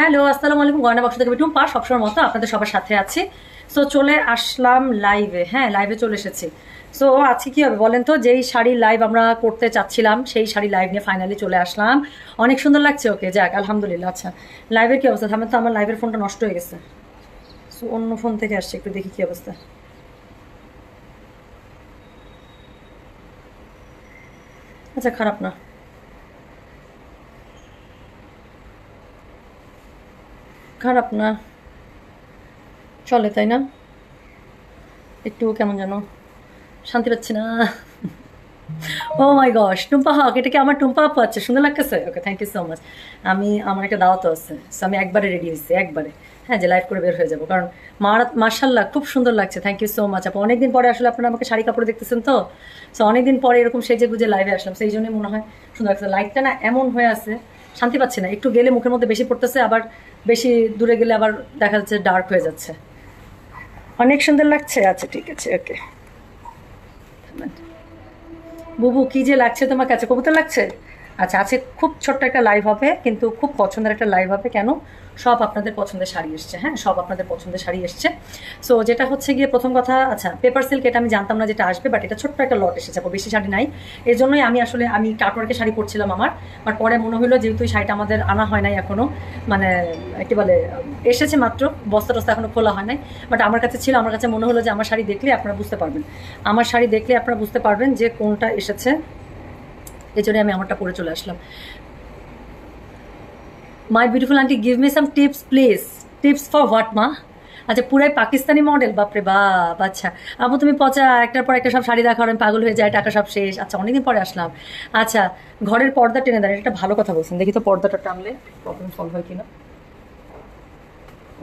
Hello, আসসালামু আলাইকুম। গয়না বক্স থেকে টুম্পা সবসময় মতো আপনাদের সবার সাথে আছি। সো চলে আসলাম লাইভে হ্যাঁ লাইভে চলে এসেছি। সো আজকে কী হবে বলেন তো? যেই শাড়ি লাইভ আমরা করতে চাচ্ছিলাম, সেই শাড়ি লাইভ নিয়ে ফাইনালি চলে আসলাম। অনেক সুন্দর লাগছে ওকে। যাক, আলহামদুলিল্লাহ। আচ্ছা লাইভের কী অবস্থা? থামেন তো আমার লাইভের ফোনটা নষ্ট হয়ে গেছে। সো অন্য ফোন থেকে আসছে, একটু দেখি কী অবস্থা। আচ্ছা খারাপ না। খারাপ না। চলে, তাই না? একটু কেমন যেন শান্তি পাচ্ছি না। ও মাই গশ টুম্পা হক, এটা কি আমার টুম্পা আপু আছে? সুন্দর লাগতেছে? Okay thank you so much আমি, আমার একটা দাওয়াত আছে সো আমি একবারে রেডি হয়েছি, একবারে। হ্যাঁ যে লাইভ করে বের হয়ে যাব, কারণ মার মার্শাল্লাহ খুব সুন্দর লাগছে থ্যাংক ইউ সো মাচ আপু। অনেকদিন পরে আসলে আপনারা আমাকে শাড়ি কাপড় দেখতেছেন তো? সো অনেকদিন পরে এরকম সেজে গুজে লাইভে আসলাম, সেই জন্যই মনে হয় সুন্দর লাগছে। লাইটটা না এমন হয়ে আছে শান্তি পাচ্ছি না। একটু গেলে মুখের মধ্যে বেশি পড়তেছে, আবার বেশি দূরে গেলে আবার দেখা যাচ্ছে ডার্ক হয়ে যাচ্ছে। অনেক সুন্দর লাগছে। আচ্ছা ঠিক আছে, ওকে। বুবু, কি যে লাগছে তোমার কাছে? কবুতর লাগছে? আচ্ছা আছে খুব ছোট্ট একটা লাইভ হবে, কিন্তু খুব পছন্দের একটা লাইভ হবে। কেন? সব আপনাদের পছন্দের শাড়ি এসছে হ্যাঁ? সব আপনাদের পছন্দের শাড়ি এসছে। সো যেটা হচ্ছে গিয়ে প্রথম কথা আচ্ছা পেপার সিল্ক এটা আমি জানতাম না যেটা আসবে বাট এটা ছোট্ট একটা লট এসেছে বেশি শাড়ি নাই। এর জন্যই আমি আসলে, আমি কাটওয়ার্কের শাড়ি পরছিলাম আমার বাট পরে মনে হলো যেহেতু শাড়িটা আমাদের আনা হয় নাই এখনও মানে কি বলে, এসেছে মাত্র, বস্তা টস্তা এখনও খোলা হয় নাই বাট আমার কাছে ছিল, আমার কাছে মনে হলো যে আমার শাড়ি দেখলে আপনারা বুঝতে পারবেন। আমার শাড়ি দেখলে আপনারা বুঝতে পারবেন যে কোনটা এসেছে এই জন্যই আমি আমারটা পরে চলে আসলাম। My beautiful aunty give me some tips please tips for what মা আচ্ছা পুরাই পাকিস্তানি মডেল বাপরে বাপ আচ্ছা। আপু তুমি পচা, একটার পর একটা সব শাড়ি দেখা আমি পাগল হয়ে যায় টাকা সব শেষ। আচ্ছা অনেকদিন পরে আসলাম। আচ্ছা ঘরের পর্দা টেনে দেন, এটা ভালো কথা বলছেন। দেখি তো পর্দাটা টানলে প্রবলেম সলভ হয় কিনা।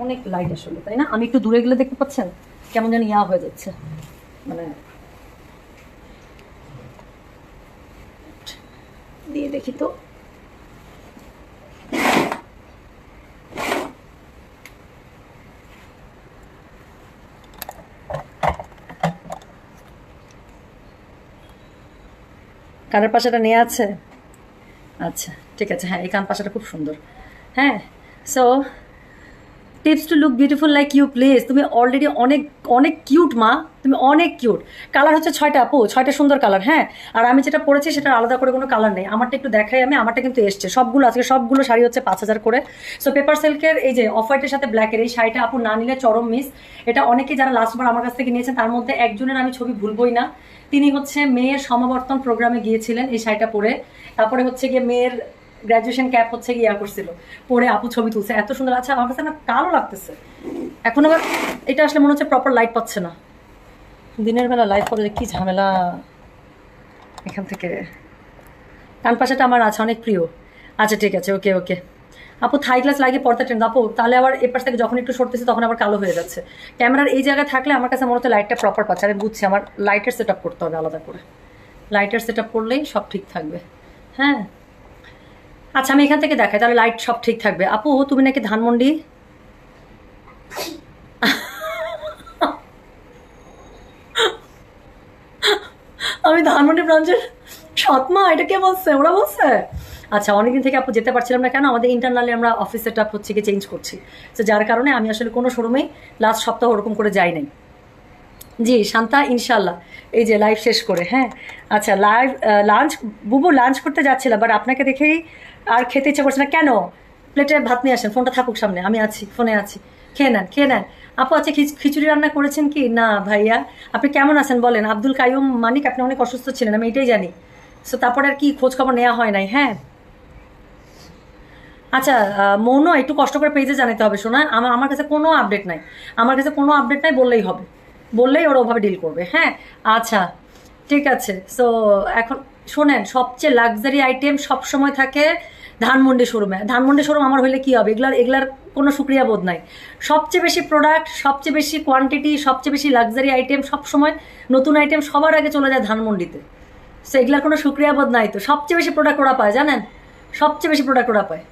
অনেক লাইট আসলে, তাই না? আমি একটু দূরে গেলে দেখতে পাচ্ছেন? কেমন যেন ইয়া হয়ে যাচ্ছে। মানে দিয়ে দেখি তো। কানের পাশাটা নিয়ে আছে? আচ্ছা ঠিক আছে। হ্যাঁ এই কান পাশাটা খুব সুন্দর। হ্যাঁ so tips to look beautiful like you please তুমি অলরেডি অনেক অনেক কিউট মা। তুমি অনেক কিউট কালার হচ্ছে ছয়টা, আপু। ছয়টা সুন্দর কালার হ্যাঁ? আর আমি যেটা পরেছি সেটা আলাদা করে কোনো কালার নেই। আমারটা একটু দেখাই আমি, আমারটা কিন্তু এসছে। সবগুলো, আজকে সবগুলো শাড়ি হচ্ছে পাঁচ হাজার করে। সো পেপার সিল্কের এই যে অফ হোয়াইটের সাথে ব্ল্যাকের এই শাড়িটা আপু না নিলে চরম মিস এটা অনেকে যারা লাস্টবার আমার কাছ থেকে নিয়েছেন, তার মধ্যে একজনের আমি ছবি ভুলবই না। তিনি হচ্ছে মেয়ের সমাবর্তন প্রোগ্রামে গিয়েছিলেন এই শাড়িটা পরে। তারপরে হচ্ছে গিয়ে মেয়ের গ্র্যাজুয়েশন ক্যাপ হচ্ছে ইয়া করছিল। পরে আপু ছবি তুলছে, এত সুন্দর আছে, আমার কাছে না কালো লাগতেছে। এখন আবার এটা আসলে মনে হচ্ছে প্রপার লাইট পাচ্ছে না। দিনের বেলা লাইট পরে কি ঝামেলা। এখান থেকে। কান পাশাটা আমার আছে, অনেক প্রিয়। আচ্ছা ঠিক আছে ওকে ওকে আপু থাই গ্লাস লাগিয়ে পর্দা ট্রেন আপু। তাহলে আবার এ পাশ থেকে যখন একটু সরতেছে, তখন আবার কালো হয়ে যাচ্ছে। ক্যামেরার এই জায়গায় থাকলে আমার কাছে মনে হচ্ছে লাইটটা প্রপার পাচ্ছে। আমি বুঝছি, আমার লাইটের সেট করতে হবে আলাদা করে। লাইটের সেট করলেই সব ঠিক থাকবে। হ্যাঁ? আচ্ছা আমি এখান থেকে দেখাই, তাহলে লাইট সব ঠিক থাকবে। আপু, তুমি নাকি ধানমন্ডি? আমি ধানমন্ডি ব্রাঞ্চের সৎমা, এটা কে বলছে? ওরা বলছে? আচ্ছা অনেকদিন থেকে আপু যেতে পারছিলাম না কেন, আমাদের ইন্টারনালি আমরা অফিস সেট আপ হচ্ছে চেঞ্জ করছি। তো যার কারণে আমি আসলে কোনো শোরুমেই লাস্ট সপ্তাহ ওরকম করে যাই নাই। জি, শান্তা ইনশাল্লাহ এই যে লাইভ শেষ করে হ্যাঁ? আচ্ছা লাইভ লাঞ্চ বুবু লাঞ্চ করতে যাচ্ছিলাম বাট আপনাকে দেখেই আর খেতে ইচ্ছে করছে না। কেন? প্লেটে ভাত নিয়ে আসেন, ফোনটা থাকুক সামনে, আমি আছি, ফোনে আছি। খেয়ে নেন খেয়ে নেন। আপু আচ্ছা খিচুড়ি রান্না করেছেন কি? না, ভাইয়া। আপনি কেমন আছেন বলেন? আব্দুল কাইম মানিক, আপনি অনেক অসুস্থ ছিলেন, আমি এটাই জানি। সো তারপরে আর কি খোঁজ খবর নেওয়া হয় নাই হ্যাঁ? আচ্ছা মৌন, একটু কষ্ট করে পেজে জানাতে হবে শোনা আমার আমার কাছে কোনো আপডেট নাই। আমার কাছে কোনো আপডেট নাই, বললেই হবে। বললেই ওরা ওভাবে ডিল করবে হ্যাঁ? আচ্ছা ঠিক আছে। সো এখন শোনেন, সবচেয়ে লাক্সারি আইটেম সব সময় থাকে ধানমন্ডি শোরুমে। ধানমন্ডি শোরুম আমার হলে কি হবে? এগুলার এগুলার কোনো সুক্রিয়া বোধ নাই। সবচেয়ে বেশি প্রোডাক্ট সবচেয়ে বেশি কোয়ান্টিটি সবচেয়ে বেশি লাক্সারি আইটেম সবসময় নতুন আইটেম সবার আগে চলে যায় ধানমন্ডিতে। সো এগুলার কোনো সুক্রিয়া বোধ নাই তো। সবচেয়ে বেশি প্রোডাক্ট ওরা পায়, জানেন? সবচেয়ে বেশি প্রোডাক্ট ওরা পায়।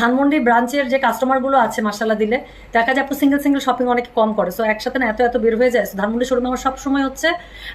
ধানমন্ডি ব্রাঞ্চের যে কাস্টমারগুলো আছে মাসাল্লাহ দিলে, দেখা যায় সিঙ্গেল সিঙ্গেল শপিং অনেক কম করে। সো একসাথে না এত এত বের হয়ে যায়। ধানমন্ডি শোরুমে আমার সবসময় হচ্ছে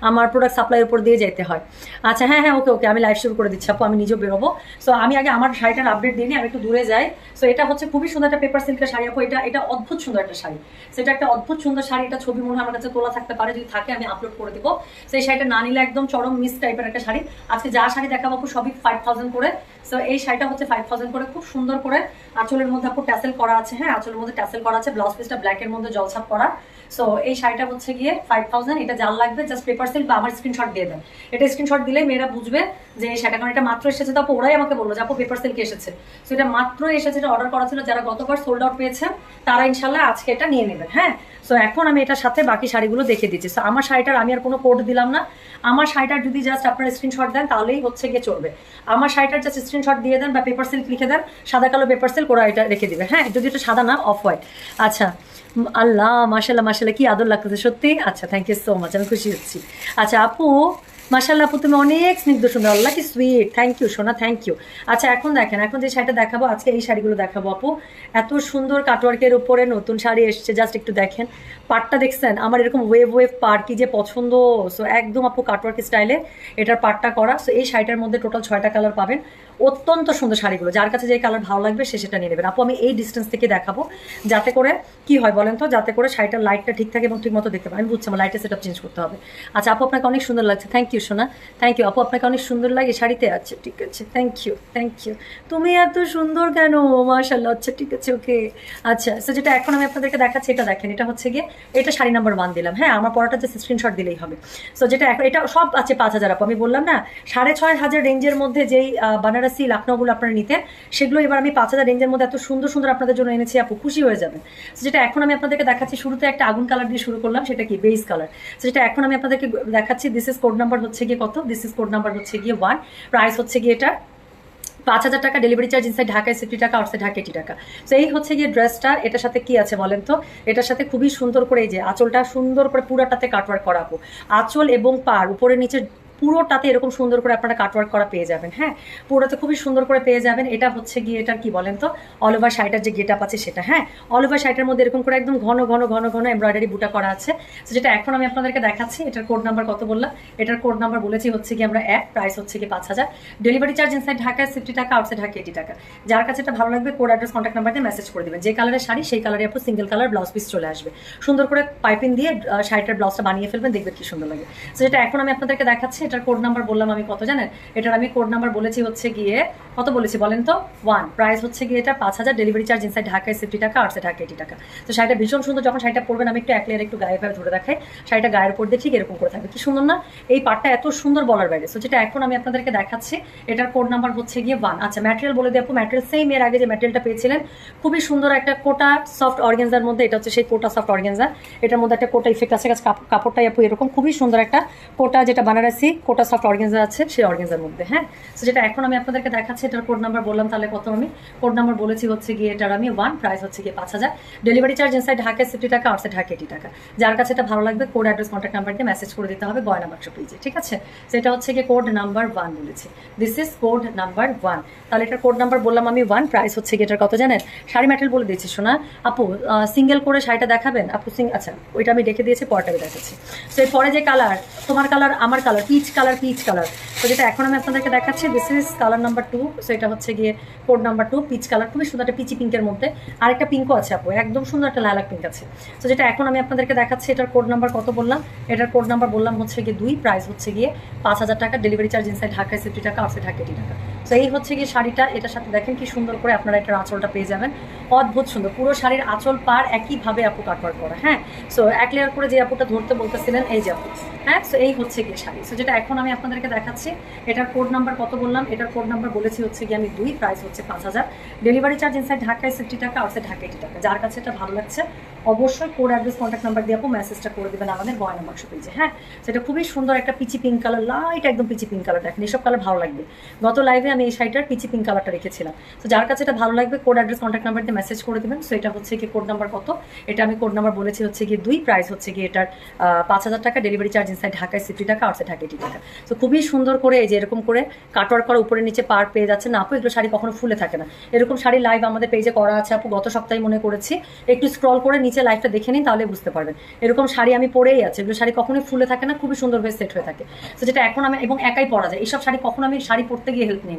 আমার প্রোডাক্ট সাপ্লাইয়ের উপর দিয়ে যেতে হয়। আচ্ছা হ্যাঁ হ্যাঁ ওকে ওকে আমি লাইভ শুরু করে দিচ্ছি আপু, আমি নিজেও বেরোবো। সো আমি আগে আমার শাড়িটার আপডেট দিই আমি একটু দূরে যাই। সো এটা হচ্ছে খুবই সুন্দর একটা পেপার সিল্কের শাড়ি আপু, এটা এটা অদ্ভুত সুন্দর একটা শাড়ি। সেটা একটা অদ্ভুত সুন্দর শাড়ি, এটা ছবি মনে আমার কাছে তোলা থাকতে পারে, যদি থাকে আমি আপলোড করে দিব। সেই শাড়িটা না নিলে একদম চরম মিস টাইপের একটা শাড়ি। আজকে যা শাড়ি দেখাবো সবই ফাইভ থাউজেন্ড করে। সো এই শাড়িটা হচ্ছে ফাইভ থাউজেন্ড করে। খুব সুন্দর করে আঁচলের মধ্যে আপু ট্যাসেল করা আছে। হ্যাঁ আঁচলের মধ্যে ট্যাসেল করা আছে। ব্লাউজ পিসটা ব্ল্যাকের মধ্যে জলছাপ করা। সো এই শাড়িটা হচ্ছে গিয়ে ফাইভ এটা জাল লাগবে জাস্ট পেপার সিল্ক বা আমার স্ক্রিনশট দিয়ে দেন। এটা স্ক্রিনশট দিলে মেয়েরা বুঝবে যে শাড়িটা কারণ এটা মাত্র এসেছে, তো আপু ওরাই আমাকে বলল যে আপু পেপার সিল্ক এসেছে। সো এটা মাত্র এসেছে, এটা অর্ডার করা ছিল, যারা গতবার সোল্ড আউট পেয়েছেন তারা ইনশাল্লাহ আজকে এটা নিয়ে নেবেন হ্যাঁ? সো এখন আমি এটার সাথে বাকি শাড়িগুলো দেখে দিচ্ছি। সো আমার শাড়িটার আমি আর কোনো কোড দিলাম না। আমার শাড়িটার যদি জাস্ট আপনারা স্ক্রিনশট দেন, তাহলেই হচ্ছে গিয়ে চলবে। আমার শাড়িটার জাস্ট স্ক্রিনশট দিয়ে দেন বা পেপার সিল্ক লিখে দেন, সাদা কালো পেপার সিল্ক ওরা এটা রেখে দিবে হ্যাঁ? যদি এটা সাদা না অফ হোয়াইট আচ্ছা। আল্লাহ মাশাল্লাহ মাশাল্লাহ কি আদর লাগতেছে, সত্যি? আচ্ছা থ্যাংক ইউ সো মাচ আমি খুশি হচ্ছি। আচ্ছা আপু মাশাল্লাহ আপু, তুমি অনেক স্নিগ্ধ সুন্দর আল্লাহ কি সুইট থ্যাংক ইউ সোনা থ্যাংক ইউ আচ্ছা এখন দেখেন, এখন যে শাড়িটা দেখাবো, আজকে এই শাড়িগুলো দেখাবো আপু। এত সুন্দর কাটওয়ার্কের উপরে নতুন শাড়ি এসছে জাস্ট একটু দেখেন। পাটটা দেখছেন? আমার এরকম ওয়েভ ওয়েভ পার কি যে পছন্দ। সো একদম আপু কাটওয়ার্ক স্টাইলে এটার পাটটা করা। সো এই শাড়িটার মধ্যে টোটাল ছয়টা কালার পাবেন। অত্যন্ত সুন্দর শাড়িগুলো। যার কাছে যে কালার ভালো লাগবে সে সেটা নিয়ে নেবেন। আপু আমি এই ডিস্টেন্স থেকে দেখাবো যাতে করে কি হয় বলেন তো? যাতে করে শাড়িটার লাইটটা ঠিক থাকে এবং ঠিক মতো দেখতে আমি বুঝছি আমার লাইটের সেট চেঞ্জ করতে হবে। আচ্ছা আপু আপনাকে অনেক সুন্দর লাগছে। থ্যাংক ইউ সোনা। থ্যাংক ইউ আপু আপনাকে অনেক সুন্দর লাগে শাড়িতে আচ্ছা ঠিক আছে। থ্যাংক ইউ থ্যাংক ইউ তুমি এত সুন্দর কেন? মাশাল্লাহ আচ্ছা ঠিক আছে ওকে আচ্ছা সো যেটা এখন আমি আপনাদেরকে দেখাচ্ছি এটা দেখেন। এটা হচ্ছে গিয়ে এটা শাড়ি নাম্বার ওয়ান দিলাম। হ্যাঁ আমার পড়াটা যে স্ক্রিনশট দিলেই হবে। সো যেটা এখন এটা সব আছে পাঁচ হাজার আপু। আমি বললাম না সাড়ে ছয় হাজার রেঞ্জের মধ্যে যেই আহ, বানারসি লাখনৌগুলো আপনারা নিতেন। সেগুলো এবার আমি পাঁচ হাজার রেঞ্জের মধ্যে এত সুন্দর সুন্দর আপনাদের জন্য এনেছি আপু। খুশি হয়ে So, যেটা এখন আমি আপনাদেরকে দেখাচ্ছি শুরুতে একটা আগুন কালার দিয়ে শুরু করলাম সেটা কি? বেস কালার যেটা এখন আমি আপনাদেরকে দেখাচ্ছি দিস ইজ কোড নাম্বার হচ্ছে গিয়ে কত? দিস ইজ কোড নাম্বার হচ্ছে গিয়ে ওয়ান প্রাইস হচ্ছে গিয়ে এটা পাঁচ হাজার টাকা ডেলিভারি চার্জ ইনসাইড ঢাকায় সিফটি টাকা আউটসাইড ঢাকা এইটি টাকা। তো এই হচ্ছে গিয়ে ড্রেসটা এটার সাথে কি আছে বলেন তো? এটার সাথে খুবই সুন্দর করে এই যে আঁচলটা সুন্দর করে পুরাটাতে কাটওয়ার্ক করাবো আঁচল এবং পার উপরে নিচে পুরোটাতে এরকম সুন্দর করে আপনারা কাটওয়ার্ক করা পেয়ে যাবেন হ্যাঁ? পুরোটাতে খুবই সুন্দর করে পেয়ে যাবেন। এটা হচ্ছে গিয়ে, এটার কি বলেন তো? অল ওভার শাড়িটার যে গেট আপ আছে সেটা হ্যাঁ? অল ওভার শাড়িটার মধ্যে এরকম করে একদম ঘন ঘন ঘন ঘন এমব্রয়ডারি বুটা করা আছে। যেটা এখন আমি আপনাদেরকে দেখাচ্ছি, এটার কোড নাম্বার কত বললাম? এটার কোড নাম্বার বলেছি হচ্ছে কি আমরা এক প্রাইস হচ্ছে কি পাঁচ হাজার। ডেলিভারি চার্জ ইনসাইড ঢাকায় সিফটি টাকা আউটসাইড ঢাকা এইটি টাকা। যার কাছে এটা ভালো লাগবে কোড অ্যাড্রেস কন্ট্যাক্ট নাম্বার দিয়ে মেসেজ করে দেবেন। যে কালারের শাড়ি, সেই কালারে আপু সিঙ্গেল কালার ব্লাউজ পিস চলে আসবে। সুন্দর করে পাইপিং দিয়ে শাড়িটার ব্লাউজটা বানিয়ে ফেলবেন, দেখবেন কি সুন্দর লাগে। তো যেটা এখন আমি আপনাদেরকে দেখাচ্ছি এটার কোড নাম্বার বললাম আমি কত জানেন? এটার আমি কোড নাম্বার বলেছি হচ্ছে গিয়ে, কত বলেছি বলেন তো? ওয়ান প্রাইস হচ্ছে গিয়ে এটা পাঁচ হাজার ডেলিভারি চার্জ ইনসাইড ঢাকায় সিফটি টাকা আউটসাইড ঢাকা এইটি টাকা। তো শাড়িটা ভীষণ সুন্দর, যখন শাড়িটা পরবেন, আমি একটু এক লেয়ার একটু গায়ে গায়ে ধরে দেখাই। শাড়িটা গায়ের উপর দিয়ে ঠিক এরকম করে থাকবে। কি সুন্দর না? এই পাটটা এত সুন্দর বলার বাইরে। সো যেটা এখন আমি আপনাদেরকে দেখাচ্ছি, এটার কোড নাম্বার হচ্ছে গিয়ে ওয়ান আচ্ছা ম্যাটেরিয়াল বলে আপু ম্যাটেরিয়াল সেম এর আগে যে ম্যাটেরিয়ালটা পেয়েছিলেন, খুবই সুন্দর একটা কোটা সফট অর্গেনজার মধ্যে, এটা হচ্ছে সেই কোটা সফট অর্গেনজা এটার মধ্যে একটা কোটা ইফেক্ট আছে কাপড়টাই আপু এরকম। খুবই সুন্দর একটা কোটা যেটা বানারসি। কোটা সফট অর্গেনজা আছে, সেই অর্গেনজার মধ্যে হ্যাঁ? তো যেটা এখন আমি আপনাদেরকে দেখাচ্ছি, এটার কোড নাম্বার বললাম, তাহলে কত আমি? কোড নাম্বার বলেছি হচ্ছে গিয়ে, এটার আমি ওয়ান প্রাইস হচ্ছে গিয়ে পাঁচ হাজার। Delivery charge inside Dhaka sixty টাকা আউটসাইড ঢাকা এইটি টাকা। যার কাছে এটা ভালো লাগবে কোড অ্যাড্রেস কন্ট্যাক্ট নাম্বার দিয়ে মেসেজ করে দিতে হবে গয়না বাক্স পেজে ঠিক আছে? সেটা হচ্ছে গিয়ে কোড নাম্বার ওয়ান বলেছি। This is code number one তাহলে এটার কোড নাম্বার বললাম আমি ওয়ান প্রাইস হচ্ছে গিয়ে এটার কত জানেন? শাড়ি ম্যাটেরিয়াল বলে দিয়েছি শোনা আপু সিঙ্গেল করে শাড়িটা দেখাবেন? আপু সিং আচ্ছা ওইটা আমি রেখে দিয়েছি পরটা আমি দেখাচ্ছি। তো পরে যে কালার তোমার কালার আমার colour peach colour peach colour তো যেটা এখন আমি আপনাদেরকে দেখাচ্ছি this is colour number two so এটা হচ্ছে গিয়ে code number two peach colour খুবই সুন্দর একটা পিচি পিঙ্কের মধ্যে। আর একটা পিঙ্কও আছে আপু, একদম সুন্দর একটা লালাক পিঙ্ক আছে। তো যেটা এখন আমি আপনাদেরকে দেখাচ্ছি, এটার কোড নাম্বার কত বললাম? এটার কোড নাম্বার বললাম হচ্ছে গিয়ে দুই প্রাইস হচ্ছে গিয়ে পাঁচ হাজার টাকা ডেলিভারি চার্জ ইনসাইড ঢাকায় সেফটি টাকা আউটসাইড ঢাকা টাকা। তো এই হচ্ছে গিয়ে শাড়িটা, এটার সাথে দেখেন কি সুন্দর করে আপনারা এটার আঁচলটা পেয়ে যাবেন। অদ্ভুত সুন্দর, পুরো শাড়ির আঁচল পার একইভাবে আপু কাটওয়ার করা হ্যাঁ? সো এক লেয়ার করে যে আপুটা ধরতে বলতেছিলেন, এই যে আপু হ্যাঁ? সো এই হচ্ছে গিয়ে শাড়ি। সো যেটা এখন আমি আপনাদেরকে দেখাচ্ছি, এটার কোড নাম্বার কত বললাম? এটার কোড নাম্বার বলেছি হচ্ছে গিয়ে আমি দুই প্রাইস হচ্ছে পাঁচ হাজার। ডেলিভারি চার্জ ইনসাইড ঢাকায় সিফটি টাকা আউটসাইড ঢাকা এইটি টাকা। যার কাছে এটা ভালো লাগছে, অবশ্যই কোড অ্যাড্রেস কন্ট্যাক্ট নাম্বার দিয়ে আপু মেসেজটা করে দেবেন আমাদের গয়না বাক্স পেজে হ্যাঁ? সেটা খুবই সুন্দর একটা পিচি পিঙ্ক কালার লাইট একদম পিচি পিঙ্ক কালার দেখেন, এসব কালার ভালো লাগবে। গত লাইভে আমি এই শাড়িটার পিচি পিঙ্ক কালারটা রেখেছিলাম। তো যার কাছে এটা ভালো লাগবে কোড অ্যাড্রেস কন্ট্যাক্ট নাম্বার দিয়ে মেসেজ করে দেবেন। সো এটা হচ্ছে কি কোড নাম্বার কত? এটা আমি কোড নাম্বার বলেছি হচ্ছে গিয়ে দুই প্রাইস হচ্ছে গিয়ে এটার পাঁচ হাজার টাকা ডেলিভারি চার্জ ইনসাইড ঢাকায় সিফটি টাকা আউটসাইড ঢাকা এইটি টাকা তো খুবই সুন্দর করে এই যে এরকম করে কাটওয়ার্ক করা উপরে নিচে পার পেয়ে যাচ্ছে না, আপু, এগুলো শাড়ি কখনো ফুলে থাকে না। এরকম শাড়ি লাইভ আমাদের পেজে করা আছে, আপু, গত সপ্তাহে মনে করেছি। একটু স্ক্রল করে নিচে লাইভটা দেখে নিন, তাহলে বুঝতে পারবেন। এরকম শাড়ি আমি পরেই আছে। এগুলো শাড়ি কখনোই ফুলে থাকে না, খুবই সুন্দরভাবে সেট হয়ে থাকে। তো যেটা এখন আমি, এবং একাই পরা যায়। এইসব শাড়ি কখনো আমি শাড়ি পরতে গিয়ে হেল্প নিই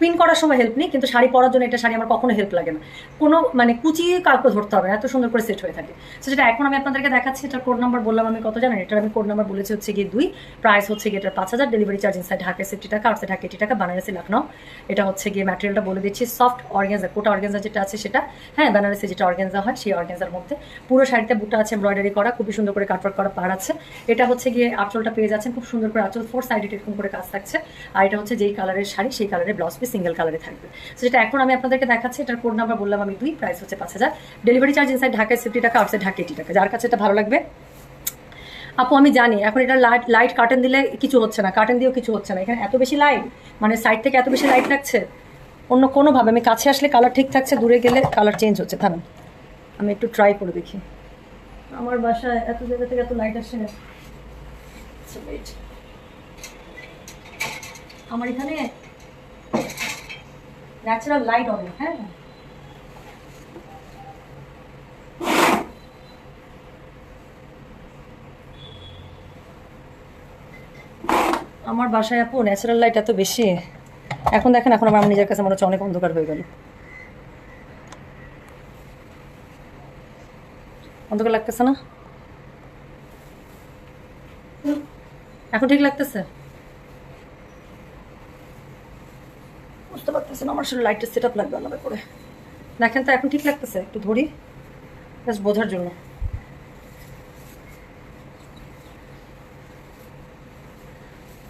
পিন করার সময় হেল্প নিই, কিন্তু শাড়ি পরার জন্য এটা শাড়ি আমার কখনো হেল্প লাগে না। কোনো মানে কুচিয়ে কাউকে ধরতে হবে এত সুন্দর করে সেট হয়ে থাকে। তো যেটা এখন আমি আপনাদেরকে দেখাচ্ছি, এটার কোড নাম্বার বললাম আমি কত জানেন? এটার আমি কোড নাম্বার বলেছি হচ্ছে গিয়ে দুই প্রাইস হচ্ছে গিয়ে এটার পাঁচ হাজার delivery charge inside Dhaka sixty টাকা আউটসাইড ঢাকা এইটি টাকা বানারসি লখনৌ এটা হচ্ছে গিয়ে ম্যাটেরিয়ালটা বলে দিচ্ছি সফট অর্গেনজা কোটা অর্গেনজা যেটা আছে সেটা হ্যাঁ বেনারসি যেটা অর্গেনজা হয়, সেই অর্গেনজার মধ্যে। পুরো শাড়িতে বুটা আছে এমব্রয়ডারি করা, খুবই সুন্দর করে কাটওয়ার্ক করা পার আছে। এটা হচ্ছে গিয়ে আঁচলটা পেয়ে যাচ্ছেন, খুব সুন্দর করে আঁচল ফোর সাইডে এরকম করে কাজ থাকছে। আর এটা হচ্ছে যেই কালারের শাড়ি, সেই কালারের ব্লাউজ পিস সিঙ্গেল কালারে থাকবে। তো যেটা এখন আমি আপনাদেরকে দেখাচ্ছি, এটার কোড নাম্বার বললাম আমি দুই প্রাইস হচ্ছে পাঁচ হাজার। ডেলিভারি চার্জ ইনসাইড ঢাকায় সিফটি টাকা আউটসাইড ঢাকা এইটি টাকা। যার কাছে এটা ভালো লাগবে। আপু, আমি জানি, এখন এটা লাইট লাইট কার্টেন দিলে কিছু হচ্ছে না। কার্টেন দিয়েও কিছু হচ্ছে না। এখানে এত বেশি লাইট মানে সাইড থেকে এত বেশি লাইট লাগছে? অন্য কোনোভাবে, আমি কাছে আসলে কালার ঠিক থাকছে, দূরে গেলে কালার চেঞ্জ হচ্ছে। থামেন। আমি একটু ট্রাই করে দেখি। আমার বাসায় এত জায়গা থেকে এত লাইট আসে। না আমার এখানে ন্যাচারাল লাইট হবে হ্যাঁ। আমার বাসায় আপু ন্যাচারাল লাইট এত বেশি। এখন দেখেন, এখন আমার নিজের কাছে মনে হচ্ছে অনেক অন্ধকার হয়ে গেল। অন্ধকার লাগতেছে না? এখন ঠিক লাগতেছে? পারতেছেন আমার আসলে লাইটের সেট আপ লাগবে আলাদা করে। দেখেন তো এখন ঠিক লাগতেছে, একটু ধরি। জাস্ট বোঝার জন্য।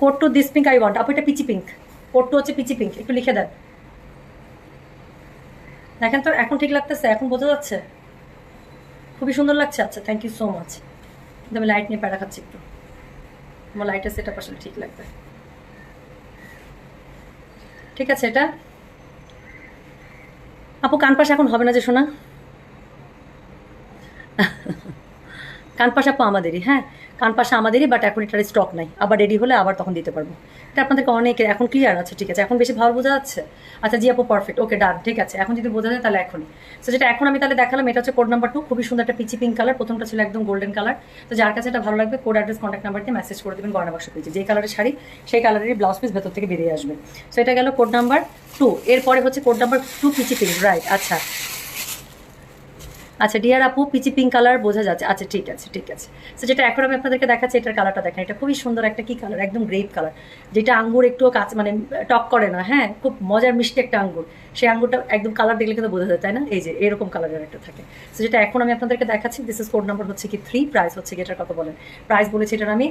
Code two this pink I want আপু, এটা পিচি পিঙ্ক কোড টু হচ্ছে পিচি পিঙ্ক একটু লিখে দেন। দেখেন তো, এখন ঠিক লাগতেছে, এখন বোঝা যাচ্ছে। খুবই সুন্দর লাগছে। আচ্ছা থ্যাংক ইউ সো মাচ কিন্তু আমি লাইট নিয়ে প্যারা খাচ্ছি একটু। আমার লাইটের সেট আসলে ঠিক লাগবে। ঠিক আছে, এটা? আপু কান পাশে এখন হবে না যে শোনা কান পাশা আমাদেরই হ্যাঁ? কান পাশা আমাদেরই বাট এখন এটার স্টক নাই। আবার রেডি হলে আবার তখন দিতে পারব। এটা আপনাদেরকে অনেক, এখন ক্লিয়ার আছে, ঠিক আছে? এখন বেশি ভালো বোঝা যাচ্ছে? আচ্ছা জি আপু পারফেক্ট ওকে ডান ঠিক আছে। এখন যদি বোঝা যায়, তাহলে এখনই। তো যেটা এখন আমি তাহলে দেখালাম, এটা হচ্ছে কোড নাম্বার টু খুবই সুন্দর একটা পিচি পিঙ্ক কালার প্রথমটা ছিল একদম গোল্ডেন কালার তো যার কাছে এটা ভালো লাগবে কোড অ্যাড্রেস কন্ট্যাক্ট নাম্বার দিয়ে মেসেজ করে দেবেন গয়না বাক্স পেয়েছে যে কালারের শাড়ি, সেই কালারেরই ব্লাউজ পিস ভেতর থেকে বেরিয়ে আসবে। তো এটা গেল কোড নাম্বার টু এরপরে হচ্ছে code number two peachy pink right আচ্ছা। আচ্ছা ডিয়ার আপু, পিচি পিঙ্ক কালার বোঝা যাচ্ছে। আচ্ছা ঠিক আছে ঠিক আছে। তো যেটা এখন আমি আপনাদেরকে দেখাচ্ছি, এটার কালারটা দেখেন। এটা খুবই সুন্দর একটা কি কালার একদম গ্রেপ কালার যেটা আঙ্গুর একটুও কাজ মানে টক করে না হ্যাঁ? খুব মজার, মিষ্টি একটা আঙ্গুর। সেই আঙ্গুরটা একদম কালার দেখলে কিন্তু বোঝা যায়, তাই না? এই যে, এরকম কালারের একটা থাকে। তো যেটা এখন আমি আপনাদেরকে দেখাচ্ছি দিস ইস কোড নাম্বার হচ্ছে কি থ্রি প্রাইস হচ্ছে কি এটার কথা বলেন। প্রাইস বলেছি এটার আমি,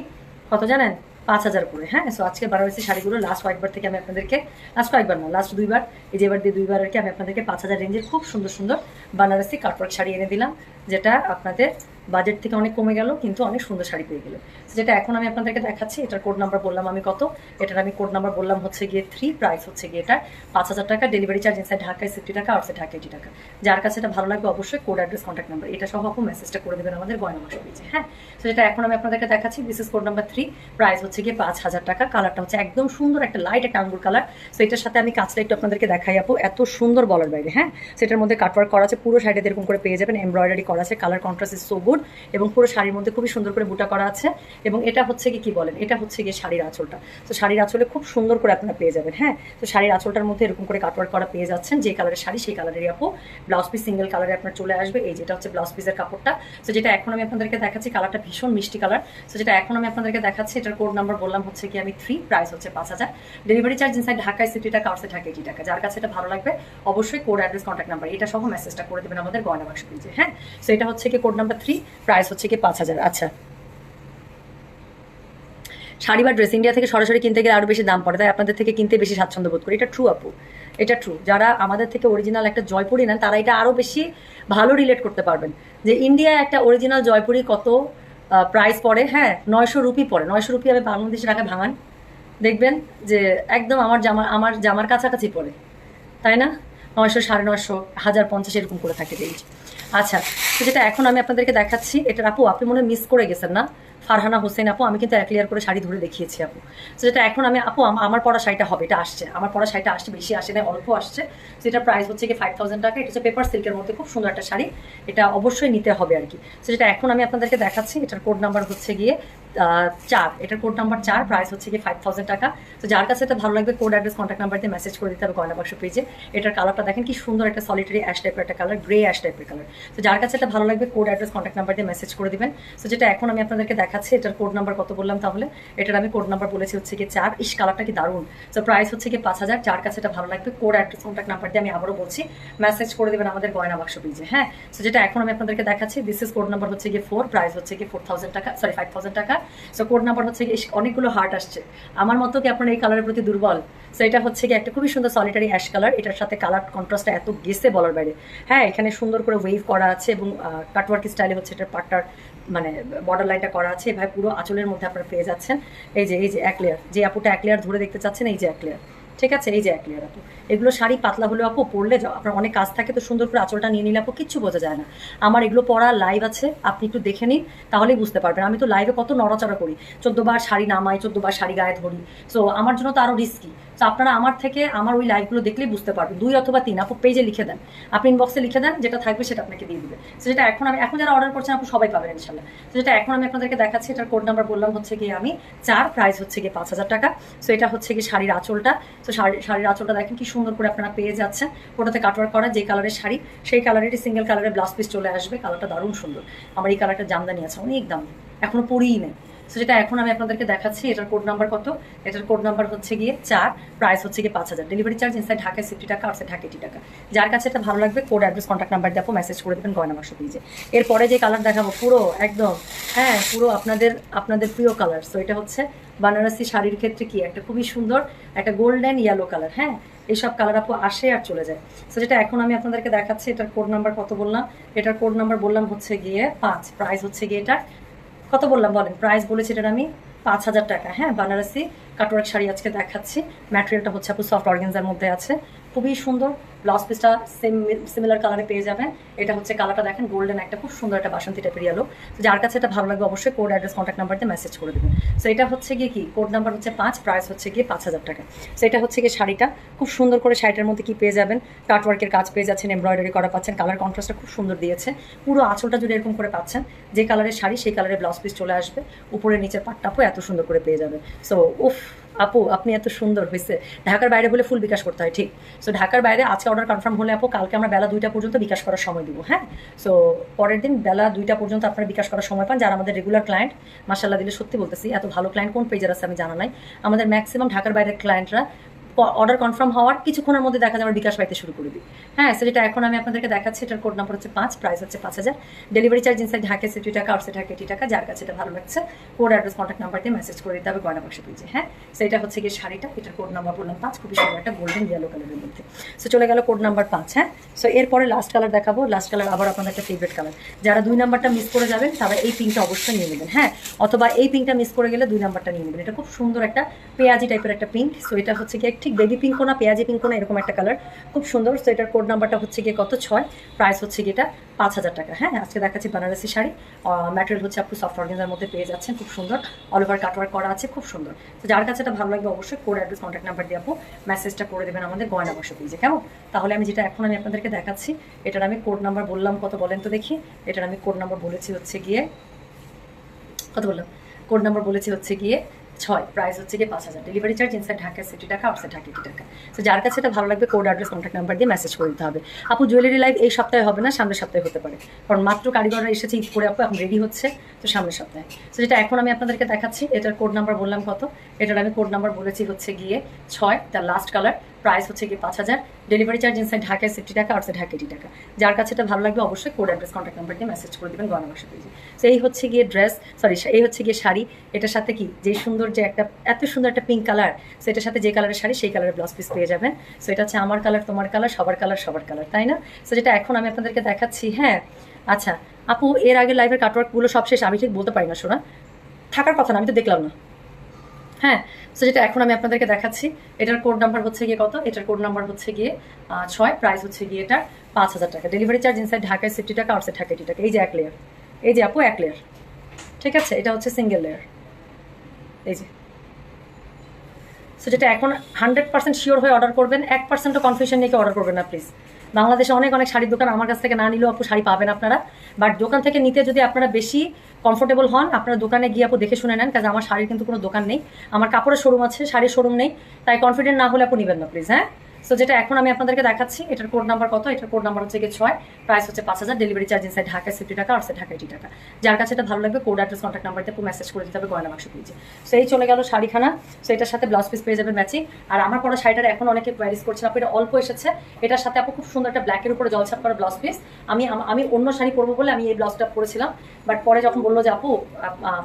কত জানেন? পাঁচ হাজার করে হ্যাঁ? সো আজকে বারাণসী শাড়িগুলো লাস্ট কয়েকবার থেকে আমি আপনাদেরকে লাস্ট কয়েকবার না লাস্ট দুইবার, এই যে এবার দিয়ে দুইবার আর কি আমি আপনাদেরকে পাঁচ হাজার রেঞ্জের খুব সুন্দর সুন্দর বানারসি কাটওয়ার্ক শাড়ি এনে দিলাম, যেটা আপনাদের বাজেট থেকে অনেক কমে গেল, কিন্তু অনেক সুন্দর শাড়ি পেয়ে গেল। যেটা এখন আমি আপনাদেরকে দেখাচ্ছি, এটার কোড নাম্বার বললাম আমি কত? এটার আমি কোড নাম্বার বললাম হচ্ছে গিয়ে থ্রি প্রাইস হচ্ছে গিয়ে এটা পাঁচ হাজার টাকা ডেলিভারি চার্জ ইনসাইড ঢাকায় সিফটি টাকা আউটসাইড ঢাকা এইটি টাকা। যার কাছে এটা ভালো লাগবে অবশ্যই কোড অ্যাড্রেস কন্ট্যাক্ট নাম্বার এটা সহ মেসেজটা করে দেবেন আমাদের গয়না মাসে পেয়েছে হ্যাঁ? তো যেটা এখন আমি আপনাদেরকে দেখাচ্ছি this code number three price হচ্ছে গিয়ে পাঁচ হাজার টাকা কালারটা হচ্ছে একদম সুন্দর একটা লাইট একটা আঙ্গুর কালার তো এটার সাথে আমি কাজটা একটু আপনাদেরকে দেখাই আপু। এত সুন্দর বলার বাইরে হ্যাঁ? সেটার মধ্যে কাটওয়ার্ক করা আছে, পুরো শাড়িতে এরকম করে পেয়ে যাবেন। এমব্রয়ডারি করা আছে colour contrast is so good এবং পুরো শাড়ির মধ্যে খুবই সুন্দর করে বুটা করা আছে। এবং এটা হচ্ছে কি কি বলেন? এটা হচ্ছে গিয়ে শাড়ির আঁচলটা। তো শাড়ির আঁচলে খুব সুন্দর করে আপনারা পেয়ে যাবেন হ্যাঁ? তো শাড়ির আঁচলটার মধ্যে এরকম করে কাটওয়ার্ক করা পেয়ে যাচ্ছেন। যে কালারের শাড়ি, সেই কালারেরই আপু। ব্লাউজ পিস সিঙ্গেল কালারে আপনার চলে আসবে। এই যেটা হচ্ছে ব্লাউজ পিসের কাপড়টা। তো যেটা এখন আমি আপনাদেরকে দেখাচ্ছি কালারটা ভীষণ মিষ্টি কালার তো যেটা এখন আমি আপনাদেরকে দেখাচ্ছি, এটার কোড বললাম হচ্ছে কি আমি থ্রি প্রাইস হচ্ছে পাঁচ হাজার। ডেলিভারি চার্জ ইনসাইড ঢাকায় সিটি টাকা আউটসাইড ঢাকা এইটি টাকা যার কাছে এটা ভালো লাগবে, অবশ্যই কোড অ্যাড্রেস কন্ট্যাক্ট নাম্বার এটা সহ মেসেজটা করে দেবেন আমাদের গয়না বাক্স পেজে হ্যাঁ? তো এটা হচ্ছে কি কোড নাম্বার থ্রি প্রাইস হচ্ছে কি পাঁচ হাজার। আচ্ছা। শাড়ি বা ড্রেস ইন্ডিয়া থেকে সরাসরি কিনতে গেলে আরও বেশি দাম পড়ে, তাই আপনাদের থেকে কিনতে বেশি স্বাচ্ছন্দ্য বোধ করি। এটা ট্রু আপু। এটা ট্রু যারা আমাদের থেকে অরিজিনাল একটা জয়পুরি নেন, তারা এটা আরও বেশি ভালো রিলেট করতে পারবেন। যে ইন্ডিয়ায় একটা অরিজিনাল জয়পুরি কত প্রাইস পড়ে হ্যাঁ নয়শো রুপি পড়ে। নয়শো রুপি আমি বাংলাদেশে টাকা ভাঙান। দেখবেন যে একদম আমার জামা, আমার জামার কাছাকাছি পড়ে। তাই না? নয়শো, সাড়ে নয়শো, হাজার পঞ্চাশ এরকম করে থাকে রেঞ্জ আচ্ছা তো যেটা এখন আমি আপনাদেরকে দেখাচ্ছি, এটা আপু, আপনি মনে মিস করে গেছেন না? ফারহানা হোসেন আপু, আমি কিন্তু ক্লিয়ার করে শাড়ি ধরে দেখিয়েছি আপু। তো যেটা এখন আমি, আপু আমার পড়া শাড়িটা হবে, এটা আসছে। আমার পড়া শাড়িটা আসছে, বেশি আসে না অল্প আসছে। যেটা প্রাইস হচ্ছে কি ফাইভ থাউজেন্ড টাকা। এটা হচ্ছে পেপার সিল্কের মধ্যে, খুব সুন্দর একটা শাড়ি। এটা অবশ্যই নিতে হবে আর কি। তো যেটা এখন আমি আপনাদেরকে দেখাচ্ছি, এটার কোড নাম্বার হচ্ছে গিয়ে চার, এটার কোড নাম্বার চার প্রাইস হচ্ছে গিয়ে ফাইভ থাউজেন্ড টাকা। তো যার কাছে এটা ভালো লাগবে কোড অ্যাড্রেস কন্ট্যাক্ট নাম্বার দিয়ে মেসেজ করে দিতে হবে গয়না বাক্স পেজে এটার কালারটা দেখেন কি সুন্দর একটা সলিটারি অ্যাশ টাইপের একটা কালার গ্রে অ্যাশ টাইপের কালার তো যার কাছে এটা ভালো লাগবে কোড অ্যাড্রেস কন্ট্যাক্ট নাম্বার দিয়ে মেসেজ করে দিবেন। তো যেটা এখন আমি আপনাদেরকে দেখাচ্ছি, এটার কোড নাম্বার কত বললাম তাহলে? এটার আমি কোড নাম্বার বলেছি হচ্ছে কি চার। ইস কালারটা কি দারুণ। তো প্রাইস হচ্ছে কি পাঁচ হাজার। যার কাছে এটা ভালো লাগবে কোড অ্যাড্রেস কন্ট্যাক্ট নাম্বার দিয়ে আমি আবারও বলছি মেসেজ করে দেবেন আমাদের গয়না বাক্স পেজে হ্যাঁ? তো যেটা এখন আমি আপনাদেরকে দেখাচ্ছি দিস ইজ কোড নাম্বার হচ্ছে গিয়ে ফোর প্রাইস হচ্ছে কি ফোর থাউজেন্ড টাকা সরি ফাইভ থাউজেন্ড টাকা। সো কোড নাম্বার হচ্ছে অনেকগুলো হার্ট আসছে। আমার মতো কি আপনার এই কালারের প্রতি দুর্বল? সো এটা হচ্ছে কি একটা খুবই সুন্দর সলিটারি অ্যাশ কালার এটার সাথে কালার কন্ট্রাস্টটা এত গেছে বলার বাইরে। হ্যাঁ এখানে সুন্দর করে ওয়েভ করা আছে এবং কাটওয়ার্ক স্টাইলে হচ্ছে এটার পাটটার মানে বর্ডার লাইনটা করা আছে। এভাবে পুরো আঁচলের মধ্যে আপনারা পেয়ে যাচ্ছেন। এই যে এই যে, এক লেয়ার যে আপুটা এক লেয়ার ধরে দেখতে চাচ্ছেন, এই যে এক লেয়ার ঠিক আছে? এই যে এক লেয়ার আপু। এগুলো শাড়ি পাতলা হলেও আপু পরলে যা- আপনার অনেক কাজ থাকে, তো সুন্দর করে আঁচলটা নিয়ে নিলে আপু কিচ্ছু বোঝা যায় না। আমার এগুলো পরা লাইভ আছে, আপনি একটু দেখে নিন, তাহলেই বুঝতে পারবেন। আমি তো লাইভে কত নড়াচড়া করি। চোদ্দবার শাড়ি নামাই চোদ্দবার শাড়ি গায়ে ধরি। সো আমার জন্য তো আরও রিস্কি তো আপনারা আমার থেকে আমার ওই লাইভগুলো দেখলেই বুঝতে পারবেন। দুই অথবা তিন, আপু পেজে লিখে দেন। আপনি ইনবক্সে লিখে দেন, যেটা থাকবে সেটা আপনাকে দিয়ে দিবে। তো যেটা এখন আমি এখন যারা অর্ডার করছেন, আপু সবাই পাবেন ইনশাল্লাহ। তো যেটা এখন আমি আপনাদেরকে দেখাচ্ছি, এটার কোড নাম্বার বললাম হচ্ছে গিয়ে আমি। চার প্রাইস হচ্ছে গিয়ে পাঁচ হাজার টাকা। সো এটা হচ্ছে গিয়ে শাড়ির আঁচলটা। শাড়ি শাড়ির আঁচলটা দেখেন কি সুন্দর করে আপনারা পেয়ে যাচ্ছেন। ওটাতে কাটওয়ার করা যে কালারের শাড়ি, সেই কালারেরই সিঙ্গেল কালারের ব্লাউজ পিস চলে আসবে। কালারটা দারুণ সুন্দর। আমার এই কালারটা জামদানি আছে, অনেক দাম। এখনও পরিই নেই। সো যেটা এখন আমি আপনাদেরকে দেখাচ্ছি, এটার কোড নাম্বার কত? এটার কোড নাম্বার হচ্ছে গিয়ে চার প্রাইস হচ্ছে গিয়ে পাঁচ হাজার। ডেলিভারি চার্জ ইনসাইড ঢাকায় সিফটি টাকা আউটসাইড ঢাকা এইটি টাকা। যার কাছে এটা ভালো লাগবে কোড অ্যাড্রেস কন্ট্যাক্ট নাম্বার দিয়ে মেসেজ করে দেবেন গয়না বাক্স পেজে। এরপরে যে কালার দেখাবো, পুরো, একদম হ্যাঁ পুরো আপনাদের আপনাদের প্রিয় কালার সো এটা হচ্ছে বানারসি শাড়ির ক্ষেত্রে কি? একটা খুবই সুন্দর, একটা গোল্ডেন ইয়েলো কালার হ্যাঁ? এইসব কালার আপু আসে আর চলে যায়। সো যেটা এখন আমি আপনাদেরকে দেখাচ্ছি, এটার কোড নাম্বার কত বললাম? এটার কোড নাম্বার বললাম হচ্ছে গিয়ে পাঁচ। প্রাইস হচ্ছে গিয়ে এটার কত বললাম বলেন? প্রাইস বলেছি এটার আমি পাঁচ হাজার টাকা। হ্যাঁ বানারসি কাটোয়ার শাড়ি আজকে দেখাচ্ছি। ম্যাটেরিয়ালটা হচ্ছে আপু সফট অর্গেনজার মধ্যে আছে। খুবই সুন্দর। ব্লাউজ পিসটা সেম সিমিলার কালারে পেয়ে যাবেন। এটা হচ্ছে কালারটা দেখেন গোল্ডেন একটা খুব সুন্দর একটা বাসন্তী টাইপের ইয়েলো যার কাছে এটা ভালো লাগবে অবশ্যই কোড অ্যাড্রেস কন্ট্যাক্ট নাম্বার দিয়ে মেসেজ করে দেবেন। সো এটা হচ্ছে গিয়ে কি? কোড নাম্বার হচ্ছে পাঁচ প্রাইস হচ্ছে গিয়ে পাঁচ হাজার টাকা। সো এটা হচ্ছে গিয়ে শাড়িটা। খুব সুন্দর করে শাড়িটার মধ্যে কি পেয়ে যাবেন? কাটওয়ার্কের কাজ পেয়ে যাচ্ছেন এমব্রয়ডারি করা পাচ্ছেন কালার কন্ট্রাস্টটা খুব সুন্দর দিয়েছে। পুরো আঁচলটা যদি এরকম করে পাচ্ছেন, যে কালারের শাড়ি, সেই কালারের ব্লাউজ পিস চলে আসবে। উপরে নিচের পাটটাপও এত সুন্দর করে পেয়ে যাবে সো উফ! আপু, আপনি এত সুন্দর হয়েছে ঢাকার বাইরে হলে ফুল বিকাশ করতে হয়, ঠিক? সো ঢাকার বাইরে আজকে অর্ডার কনফার্ম হলে আপু, কালকে আমরা বেলা দুইটা পর্যন্ত বিকাশ করার সময় দিব হ্যাঁ? সো পরের দিন বেলা দুইটা পর্যন্ত আপনারা বিকাশ করার সময় পান, যারা আমাদের রেগুলার ক্লায়েন্ট মাসাল্লাহ দিলে সত্যি বলতেছি, এত ভালো ক্লায়েন্ট কোন পেজের আছে আমি জানা নাই। আমাদের ম্যাক্সিমাম ঢাকার বাইরের ক্লায়েন্টরা অর্ডার কনফার্ম হওয়ার কিছুক্ষণের মধ্যে দেখা আমরা বিকাশ পাইতে শুরু করে দিই হ্যাঁ সেটা এখন আমি আপনাদেরকে দেখাচ্ছি, এটার কোড নাম্বার হচ্ছে পাঁচ প্রাইস হচ্ছে পাঁচ হাজার। Delivery charge inside Dhaka sixty টাকা আউটসাইড ঢাকা এইটি টাকা, যার কাছে এটা ভালো লাগছে কোড অ্যাড্রেস কন্ট্যাক্ট নাম্বার দিয়ে মেসেজ করে দিতে হবে গয়না বাক্স পেজে হ্যাঁ সেটা হচ্ছে গিয়ে শাড়িটা, এটার কোড নাম্বার বললাম পাঁচ, খুবই সুন্দর একটা গোল্ডেন ইয়েলো কালারের মধ্যে। সো চলে গেল কোড নাম্বার পাঁচ হ্যাঁ সো এরপরে লাস্ট কালার দেখাবো লাস্ট কালার আবার আপনাদের একটা ফেভারিট কালার যারা দুই নাম্বারটা মিস করে যাবেন, তারা এই পিঙ্কটা অবশ্যই নিয়ে নেবেন হ্যাঁ অথবা এই পিঙ্কটা মিস করে গেলে দুই নাম্বারটা নিয়ে নেবেন। এটা খুব সুন্দর একটা পেঁয়াজি টাইপের একটা পিঙ্ক সো এটা হচ্ছে গিয়ে ঠিক বেবি পিঙ্ক না পেঁয়াজি পিঙ্ক না এরকম একটা কালার খুব সুন্দর। সো এটার কোড নাম্বারটা হচ্ছে গিয়ে কত? ছয়। প্রাইস হচ্ছে গিয়ে এটা পাঁচ হাজার টাকা। হ্যাঁ আজকে দেখাচ্ছি বানারসি শাড়ি। ম্যাটেরিয়াল হচ্ছে আপনি সফট অর্গেন্সার মধ্যে পেয়ে যাচ্ছেন। খুব সুন্দর। অল ওভার কাটওয়ার করা আছে, খুব সুন্দর। তো যার কাছে এটা ভালো লাগবে অবশ্যই কোড অ্যাড্রেস কন্ট্যাক্ট নাম্বার দিয়ে আপু মেসেজটা করে দেবেন আমাদের গয়না বসে পেয়েছে কেমন? তাহলে আমি যেটা এখন আমি আপনাদেরকে দেখাচ্ছি, এটার আমি কোড নাম্বার বললাম কত বলেন তো দেখি। এটার আমি কোড নাম্বার বলেছি হচ্ছে গিয়ে, কত বললাম? কোড নাম্বার বলেছি হচ্ছে গিয়ে ছয় প্রাইস হচ্ছে গিয়ে পাঁচ হাজার। Delivery charge inside Dhaka sixty টাকা আউটসাইড ঢাকা এইটি টাকা। তো যার কাছে এটা ভালো লাগবে কোড অ্যাড্রেস কন্ট্যাক্ট নাম্বার দিয়ে মেসেজ করে দিতে হবে। আপু জুয়েলারি লাইভ এই সপ্তাহে হবে না, সামনের সপ্তাহে হতে পারে। কারণ মাত্র কারিগররা এসেছে ঈদ করে, আপু, এখন রেডি হচ্ছে, তো সামনের সপ্তাহে। তো যেটা এখন আমি আপনাদেরকে দেখাচ্ছি, এটার কোড নাম্বার বললাম কত? এটার আমি কোড নাম্বার বলেছি হচ্ছে গিয়ে ছয়, তার লাস্ট কালার প্রাইস হচ্ছে গিয়ে পাঁচ হাজার। ডেলিভারি চার্জ ইনসাইড ঢাকায় সিফটি টাকা আউটসাইড ঢাকা এইটি টাকা। যার কাছে এটা ভালো লাগবে অবশ্যই কোড অ্যাড্রেস কন্ট্যাক্ট নাম্বার দিয়ে মেসেজ করে দেবেন, গয়না বাক্স পেজে তো এই হচ্ছে গিয়ে ড্রেস সরি এই হচ্ছে গিয়ে শাড়ি। এটার সাথে কি? যে সুন্দর যে একটা, এত সুন্দর একটা পিঙ্ক কালার সো এটার সাথে যে কালারের শাড়ি, সেই কালারের ব্লাউজ পিস পেয়ে যাবেন। সো এটা হচ্ছে আমার কালার তোমার কালার সবার কালার সবার কালার তাই না? সো যেটা এখন আমি আপনাদেরকে দেখাচ্ছি হ্যাঁ। আচ্ছা আপু, এর আগে লাইভের কাটওয়ার্কগুলো সব শেষ, আমি ঠিক বলতে পারি না শোনা থাকার কথা না, আমি তো দেখলাম না। হ্যাঁ সো যেটা এখন আমি আপনাদেরকে দেখাচ্ছি, এটার কোড নাম্বার হচ্ছে গিয়ে কত? এটার কোড নাম্বার হচ্ছে গিয়ে ছয় প্রাইস হচ্ছে গিয়ে এটা পাঁচ হাজার টাকা। ডেলিভারি চার্জ ইনসাইড ঢাকায় সিফটি টাকা আউটসাইড ঢাকা টাকা। এই যে এক লেয়ার এই যে আপু, এক লেয়ার ঠিক আছে? এটা হচ্ছে সিঙ্গেল লেয়ার এই যে। সো যেটা এখন হান্ড্রেড পার্সেন্ট শিওর হয়ে অর্ডার করবেন, এক পার্সেন্টও কনফিউশন নিয়ে অর্ডার করবেন না প্লিজ বাংলাদেশে অনেক অনেক শাড়ির দোকান আমার কাছ থেকে না নিলেও আপু শাড়ি পাবেন আপনারা। বাট দোকান থেকে নিতে যদি আপনারা বেশি কমফোর্টেবল হন, আপনারা দোকানে গিয়ে আপু দেখে শুনে নেন কারণ আমার শাড়ির কিন্তু কোনো দোকান নেই। আমার কাপড়ের শোরুম আছে, শাড়ির শোরুম নেই। তাই কনফিডেন্ট না হলে আপু নেবেন না প্লিজ হ্যাঁ? সো যেটা এখন আমি আপনাদেরকে দেখাচ্ছি, এটার কোড নাম্বার কত? এটার কোড নাম্বার হচ্ছে গিয়ে ছয়। প্রাইস হচ্ছে পাঁচ হাজার delivery charge inside Dhaka sixty টাকা আর ঢাকা এইটি টাকা। যার কাছে এটা ভালো লাগবে কোড অ্যাড্রেস কন্ট্যাক্ট নাম্বার দিয়ে মেসেজ করে দিতে হবে, গয়না বাক্স পেয়েছে সেই চলে গেল শাড়িখানা। সো এটার সাথে ব্লাউজ পিস পেয়ে যাবেন ম্যাচিং আর আমার পরা শাড়িটার এখন অনেকে কোয়ারিজ করছেন, আপু, এটা অল্প এসেছে। এটার সাথে আপু খুব সুন্দর একটা ব্ল্যাকের উপরে জলছাপ করা ব্লাউজ পিস আমি আমি অন্য শাড়ি পরবো বলে আমি এই ব্লাউজটা পরেছিলাম। বাট পরে যখন বলল যে, আপু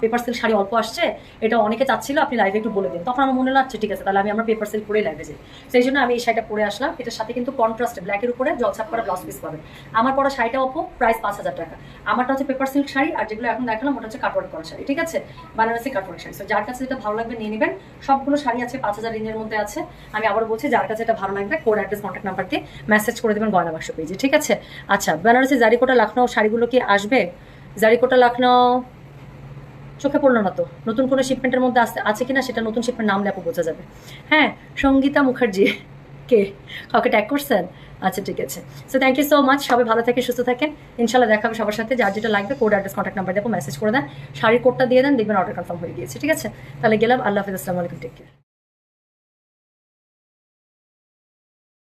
পেপার সিল্ক শাড়ি অল্প আসছে, এটা অনেকে চাচ্ছিল, আপনি লাইভে একটু বলে দিন। তখন আমার মনে হলো আচ্ছা ঠিক আছে, তাহলে আমি আমার পেপার সিল্ক পরেই লাইভে যাই। সেই জন্য আমি এই শাড়িটা পরে আসলাম। এটার সাথে কিন্তু কন্ট্রাস্ট ব্ল্যাকের উপরে জলছাপ করা ব্লাউজ পিস পাবেন। আমার পরা শাড়িটা অপু প্রাইস পাঁচ হাজার টাকা। আমারটা হচ্ছে পেপার সিল্ক শাড়ি, আর যেগুলো এখন দেখালাম, ওটা হচ্ছে কাটওয়ার্ক করা শাড়ি, ঠিক আছে? বানারসি কাটওয়ার্ক শাড়ি। যার কাছে যেটা ভালো লাগবে নিয়ে নেবেন। সবগুলো শাড়ি আছে, পাঁচ হাজার রেঞ্জের মধ্যে আছে। আমি আবার বলছি, যার কাছে এটা ভালো লাগবে কোড অ্যাড্রেস কন্ট্যাক্ট নাম্বার দিয়ে মেসেজ করে দেবেন গয়না বাক্স পেজে, ঠিক আছে? আচ্ছা বেনারসি জারিকোটা লখনৌ শাড়িগুলো কি আসবে? জারিকোটা লখনৌ, চোখে পড়ল না তো? নতুন কোনো শিপমেন্টের মধ্যে আসতে আছে কিনা? সেটা নতুন শিপমেন্ট নাম লেপো বোঝা যাবে। হ্যাঁ সঙ্গীতা মুখার্জি। কে কাউকে ট্যাগ করছেন? আচ্ছা ঠিক আছে। So thank you so much সবাই ভালো থাকে সুস্থ থাকেন। ইনশাল্লাহ দেখাবো সবার সাথে। যার যেটা লাগবে কোড অ্যাড্রেস কন্ট্যাক্ট নাম্বার দেবো মেসেজ করে দেন। শাড়ির কোডটা দিয়ে দেন, দেখবেন অর্ডার কনফার্ম হয়ে গিয়েছে, ঠিক আছে? তাহলে গেলাম। আল্লাহ হাফিজ, আসসালামু আলাইকুম টেক কেয়ার